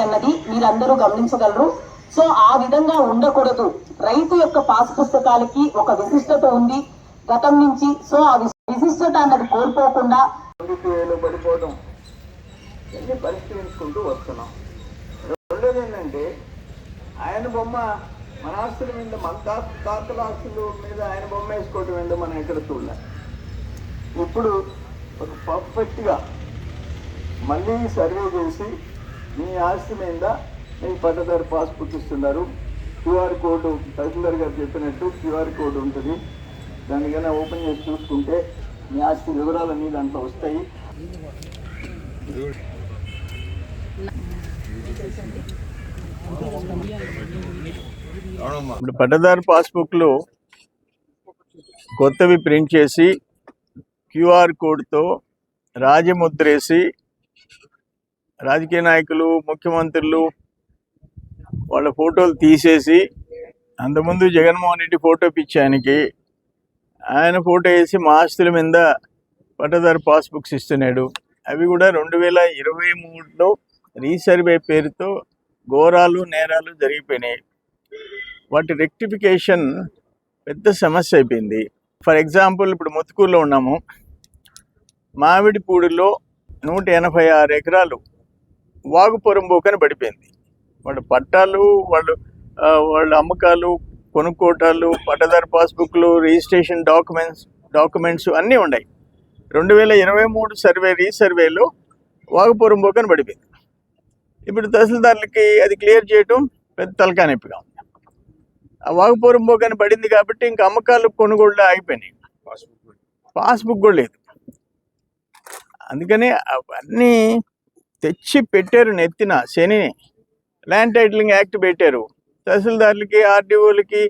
అన్నది మీరందరూ గమనించగలరు. సో ఆ విధంగా ఉండకూడదు. రైతు యొక్క పాస్ పుస్తకాలకి ఒక విశిష్టత ఉంది. గతం నుంచి సో ఆ విశ- విశిష్టత అన్నది కోల్పోకుండా అందుకేలో పడిపోవడం ఇవన్నీ పరిష్కరించుకుంటూ వస్తున్నాం. రెండోది ఏంటంటే ఆయన బొమ్మ మన ఆస్తులు మీద మన తాత తాతల ఆస్తులు మీద ఆయన బొమ్మ వేసుకోవటం ఏంటో మనం ఎక్కడ చూడలే. ఇప్పుడు ఒక పర్ఫెక్ట్గా మళ్ళీ సర్వే చేసి మీ ఆస్తి మీద మీకు పట్టదారు పాస్బుక్ ఇస్తున్నారు. క్యూఆర్ కోడ్ తహసీల్దార్ గారు చెప్పినట్టు క్యూఆర్ కోడ్ ఉంటుంది. దానికైనా ఓపెన్ చేసి చూసుకుంటే మీ ఆస్తి వివరాలన్నీ దాంట్లో వస్తాయి. ఇప్పుడు పట్టదారు పాస్బుక్లు కొత్తవి ప్రింట్ చేసి క్యూఆర్ కోడ్తో రాజముద్రేసి రాజకీయ నాయకులు ముఖ్యమంత్రులు వాళ్ళ ఫోటోలు తీసేసి అంతకుముందు జగన్మోహన్ రెడ్డి ఫోటో పిచ్చానికి ఆయన ఫోటో వేసి మా ఆస్తుల మీద పట్టదారు పాస్బుక్స్ ఇస్తున్నాడు. అవి కూడా రెండు వేల ఇరవై మూడులో రీసర్వే పేరుతో ఘోరాలు నేరాలు జరిగిపోయినాయి. వాటి రెక్టిఫికేషన్ పెద్ద సమస్య అయిపోయింది. ఫర్ ఎగ్జాంపుల్ ఇప్పుడు ముత్తుకూరులో ఉన్నాము. మామిడిపూడిలో నూట ఎనభై ఆరు ఎకరాలు వాగు పొరంబోకని పడిపోయింది. వాళ్ళ పట్టాలు వాళ్ళు వాళ్ళ అమ్మకాలు కొనుక్కోటాలు పట్టదారు పాస్బుక్లు రిజిస్ట్రేషన్ డాక్యుమెంట్స్ డాక్యుమెంట్స్ అన్నీ ఉన్నాయి. రెండు వేల ఇరవై మూడు సర్వే రీసర్వేలో వాగుపురం పొరంబోకని పడిపోయింది. ఇప్పుడు తహసీల్దార్లకి అది క్లియర్ చేయటం పెద్ద తలకాయ వాగుపూరం ఉంది ఆ పడింది కాబట్టి ఇంకా అమ్మకాలు కొనుగోళ్ళు ఆగిపోయినాయి. పాస్బుక్ కూడా లేదు. అందుకని అవన్నీ తెచ్చి పెట్టారు నెత్తిన శని. ల్యాండ్ టైటిలింగ్ యాక్ట్ పెట్టారు. తహసీల్దార్లకి ఆర్డీఓలకి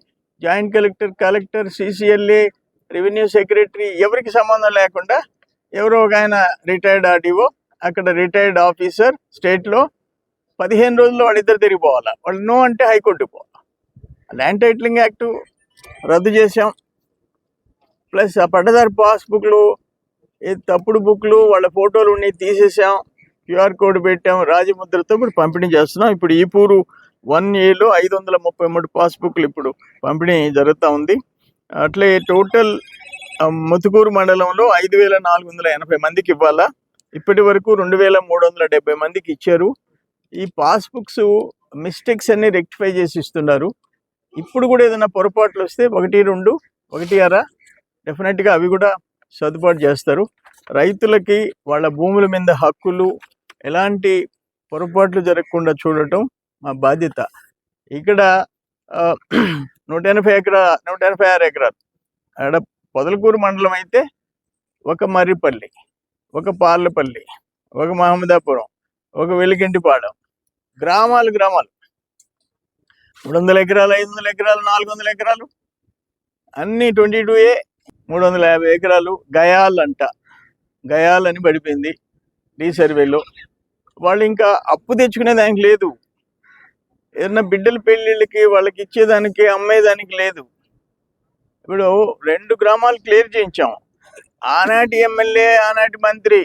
joint collector collector CCLA revenue secretary ఎవరికి సంబంధం లేకుండా ఎవరో ఒక ఆయన రిటైర్డ్ ఆర్డీఓ అక్కడ రిటైర్డ్ ఆఫీసర్ స్టేట్లో పదిహేను రోజుల్లో వాళ్ళిద్దరు తిరిగిపోవాలా? వాళ్ళు నో అంటే హైకోర్టుకు పోవాలి ల్యాండ్ టైటిలింగ్ యాక్ట్ రద్దు చేసాం ప్లస్ ఆ పట్టదారి పాస్బుక్లు తప్పుడు బుక్లు వాళ్ళ ఫోటోలు ఉన్నాయి తీసేసాం క్యూఆర్ కోడ్ పెట్టాం రాజముద్రతో ఇప్పుడు పంపిణీ చేస్తున్నాం. ఇప్పుడు ఈ పూరు వన్ ఏలో ఐదు వందల ముప్పై మూడు పాస్బుక్లు ఇప్పుడు పంపిణీ జరుగుతూ ఉంది. అట్లే టోటల్ ముతుకూరు మండలంలో ఐదు వేల నాలుగు వందల ఎనభై మందికి ఇవ్వాలా? ఇప్పటి వరకు రెండు వేల మూడు వందల డెబ్బై మందికి ఇచ్చారు. ఈ పాస్బుక్స్ మిస్టేక్స్ అన్ని రెక్టిఫై చేసి ఇస్తున్నారు. ఇప్పుడు కూడా ఏదైనా పొరపాట్లు వస్తే ఒకటి రెండు ఒకటి అర డెఫినెట్గా అవి కూడా సర్దుబాటు చేస్తారు. రైతులకి వాళ్ళ భూముల మీద హక్కులు ఎలాంటి పొరపాట్లు జరగకుండా చూడటం మా బాధ్యత. ఇక్కడ నూట ఎనభై ఎకరా నూట ఎనభై ఆరు ఎకరాలు. అక్కడ పొదలకూరు మండలం అయితే ఒక మర్రిపల్లి ఒక పార్లపల్లి ఒక మహమ్మదాపురం ఒక వెలిగింటిపాడెం. గ్రామాలు గ్రామాలు. మూడు వందల ఎకరాలు ఐదు వందల ఎకరాలు నాలుగు వందల ఎకరాలు. అన్నీ ట్వంటీ టూ ఏ మూడు వందల యాభై ఎకరాలు గయాల్ అంట గయాల్ అని పడిపోయింది రీసర్వేలో వాళ్ళు ఇంకా అప్పు తెచ్చుకునే దానికి లేదు. ఏదైనా బిడ్డల పెళ్ళిళ్ళకి వాళ్ళకి ఇచ్చేదానికి అమ్మేదానికి లేదు. ఇప్పుడు రెండు గ్రామాలు క్లియర్ చేయించాం. ఆనాటి ఎమ్మెల్యే ఆనాటి మంత్రి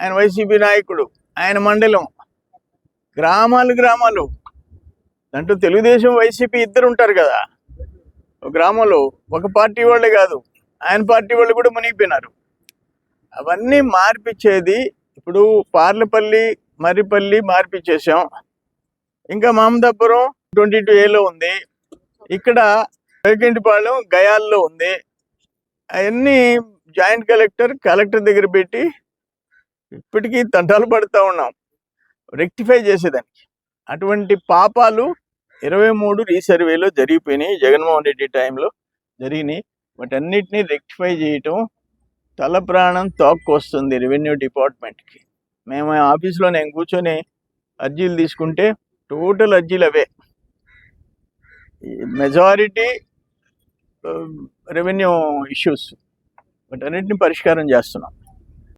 ఆయన వైసీపీ నాయకుడు ఆయన మండలం. గ్రామాలు గ్రామాలు. దాంట్లో తెలుగుదేశం వైసీపీ ఇద్దరు ఉంటారు కదా. గ్రామంలో ఒక పార్టీ వాళ్ళే కాదు ఆయన పార్టీ వాళ్ళు కూడా మునిగిపోయినారు. అవన్నీ మార్పిచ్చేది ఇప్పుడు పార్లపల్లి మర్రిపల్లి మార్పిచ్చేసాం. ఇంకా మామదాపురం ట్వంటీ టూ ఏలో ఉంది. ఇక్కడ వైకుంఠపాలెం గయాల్లో ఉంది. అవన్నీ జాయింట్ కలెక్టర్ కలెక్టర్ దగ్గర పెట్టి ఇప్పటికీ తంటాలు పడుతూ ఉన్నాం. రెక్టిఫై చేసేదానికి. అటువంటి పాపాలు ఇరవై మూడు రీసర్వేలో జరిగిపోయినాయి. జగన్మోహన్ రెడ్డి టైంలో జరిగినాయి. వాటన్నిటిని రెక్టిఫై చేయటం తల ప్రాణం తోక్కొస్తుంది రెవెన్యూ డిపార్ట్మెంట్కి మేము ఆఫీస్లో నేను కూర్చొని అర్జీలు తీసుకుంటే టోటల్ అర్జీలు అవే. మెజారిటీ రెవెన్యూ ఇష్యూస్ వాటన్నిటిని పరిష్కారం చేస్తున్నాం.